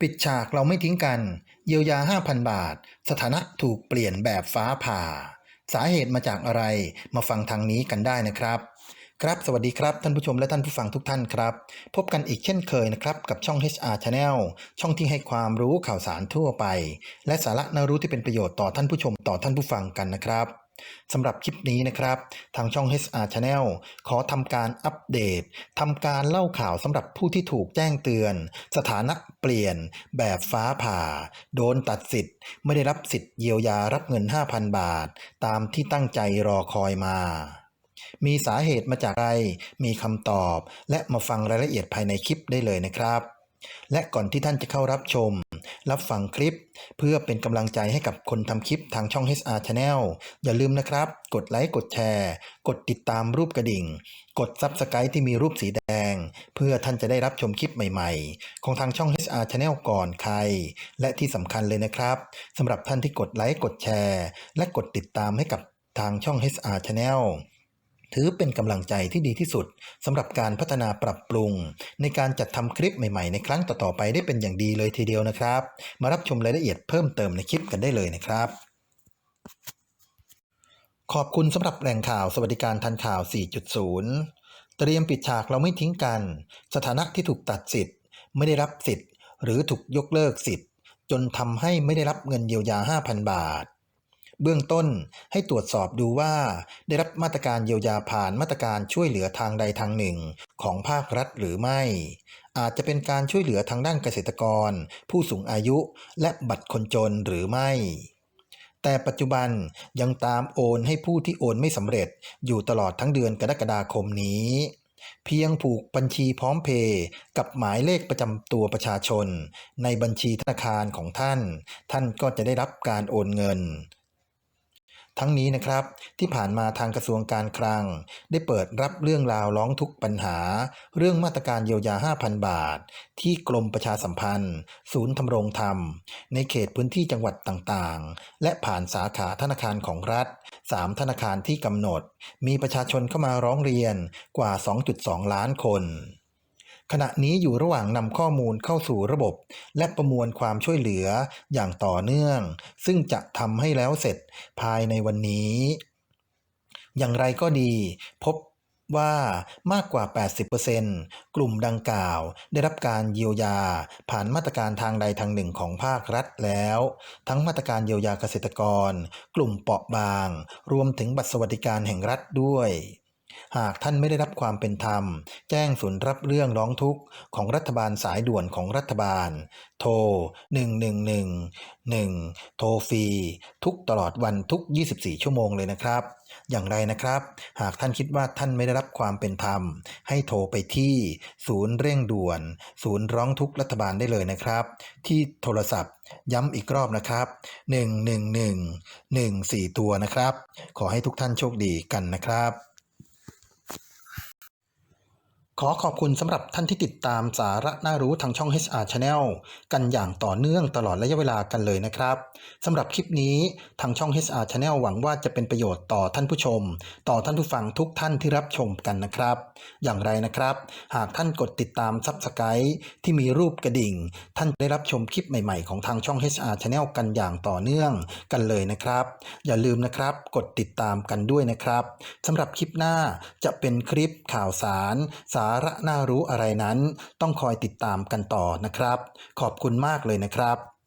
ปิดฉากเราไม่ทิ้งกัน เยียวยา 5,000 บาท สถานะถูกเปลี่ยนแบบฟ้าผ่า สาเหตุมาจากอะไรมาฟังทางนี้กันได้นะครับครับสวัสดีครับ ท่านผู้ชมและท่านผู้ฟังทุกท่านครับ พบกันอีกเช่นเคยนะครับ กับช่อง HR Channel ช่องที่ให้ความรู้ข่าวสารทั่วไป และสาระน่ารู้ที่เป็นประโยชน์ต่อท่านผู้ชมต่อท่านผู้ฟังกันนะครับ สำหรับคลิปนี้นะครับ ทางช่อง HR Channel ขอทำการอัปเดตทำการเล่าข่าวสำหรับผู้ที่ถูกแจ้งเตือน สถานะเปลี่ยน แบบฟ้าผ่า โดนตัดสิทธิ์ ไม่ได้รับสิทธิ์เยียวยารับเงิน 5,000 บาท ตามที่ตั้งใจรอคอยมา มีสาเหตุมาจากอะไร มีคำตอบ และมาฟังรายละเอียดภายในคลิปได้เลยนะครับ และก่อนที่ท่านจะเข้ารับชม รับฟังคลิป เพื่อเป็นกำลังใจให้กับคนทำคลิปทางช่อง HR Channel อย่าลืมนะครับ กดไลค์กดแชร์ กดติดตามรูปกระดิ่ง กด Subscribe ที่มีรูปสีแดง เพื่อท่านจะได้รับชมคลิปใหม่ๆ ของทางช่อง HR Channel ก่อนใคร และที่สำคัญเลยนะครับสำหรับท่านที่กดไลค์กดแชร์ และกดติดตามให้กับทางช่อง HR Channel ถือเป็นกำลังใจที่ดีที่สุดสำหรับการพัฒนาปรับปรุง ในการจัดทำคลิปใหม่ๆ ในครั้งต่อๆไปได้เป็นอย่างดีเลยทีเดียวนะครับ มารับชมรายละเอียดเพิ่มเติมในคลิปกันได้เลยนะครับขอบคุณสำหรับแหล่งข่าวสวัสดิการทันข่าว 4.0 เตรียมปิดฉากเราไม่ทิ้งกัน สถานะที่ถูกตัดสิทธิ์ ไม่ได้รับสิทธิ์ หรือถูกยกเลิกสิทธิ์ จนทำให้ไม่ได้รับเงินเยียวยา 5,000 บาท เบื้องต้นให้ตรวจสอบดูว่า ได้รับมาตรการเยียวยาผ่านมาตรการช่วยเหลือทางใดทางหนึ่ง ของภาครัฐหรือไม่ อาจจะเป็นการช่วยเหลือทางด้านเกษตรกร ผู้สูงอายุ และบัตรคนจนหรือไม่ แต่ปัจจุบันยังตามโอนให้ผู้ที่โอนไม่สำเร็จอยู่ตลอดทั้งเดือนกรกฎาคมนี้เพียงผูกบัญชีพร้อมเพย์กับหมายเลขประจำตัวประชาชน ในบัญชีธนาคารของท่าน ท่านก็จะได้รับการโอนเงิน ทั้งนี้นะครับ ที่ผ่านมาทางกระทรวงการคลัง ได้เปิดรับเรื่องราวร้องทุกข์ปัญหา เรื่องมาตรการเยียวยา 5,000 บาท ที่กรมประชาสัมพันธ์ ศูนย์ทำรงธรรม ในเขตพื้นที่จังหวัดต่างๆ และผ่านสาขาธนาคารของรัฐ 3 ธนาคารที่กำหนด มีประชาชนเข้ามาร้องเรียนกว่า 2.2 ล้านคน ขณะนี้อยู่ระหว่างนำข้อมูลเข้าสู่ระบบ และประมวลความช่วยเหลืออย่างต่อเนื่อง ซึ่งจะทำให้แล้วเสร็จภายในวันนี้ อย่างไรก็ดี พบว่ามากกว่า 80%กลุ่มดังกล่าว ได้รับการเยียวยา ผ่านมาตรการทางใดทางหนึ่งของภาครัฐแล้ว ทั้งมาตรการเยียวยาเกษตรกร กลุ่มเปราะบาง รวมถึงบัตรสวัสดิการแห่งรัฐด้วย หากท่านไม่ได้รับความเป็นธรรม แจ้งศูนย์รับเรื่องร้องทุกข์ของรัฐบาลสายด่วนของรัฐบาล โทร111 1 โทรฟรี ทุกตลอดวันทุก 24 ชั่วโมงเลยนะครับ อย่างไรนะครับ หากท่านคิดว่าท่านไม่ได้รับความเป็นธรรม ให้โทรไปที่ ศูนย์เร่งด่วน ศูนย์ร้องทุกข์รัฐบาลได้เลยนะครับ ที่โทรศัพท์ย้ำอีกรอบนะครับ 111 14 ตัวนะครับ ขอให้ทุกท่านโชคดีกันนะครับ ขอขอบคุณสำหรับท่านที่ติดตามสาระน่ารู้ทางช่อง HR Channel กันอย่างต่อเนื่องตลอดระยะเวลากันเลยนะครับสำหรับคลิปนี้ทางช่อง HR Channel หวังว่าจะเป็นประโยชน์ต่อท่านผู้ชม ต่อท่านผู้ฟังทุกท่านที่รับชมกันนะครับ อย่างไรนะครับ หากท่านกดติดตาม Subscribe ที่มีรูปกระดิ่ง ท่านได้รับชมคลิปใหม่ๆของทางช่อง HR Channel กันอย่างต่อเนื่องกันเลยนะครับ อย่าลืมนะครับ กดติดตามกันด้วยนะครับสำหรับคลิปหน้าจะเป็นคลิปข่าวสารสาระน่ารู้อะไรนั้น ต้องคอยติดตามกันต่อนะครับ ขอบคุณมากเลยนะครับ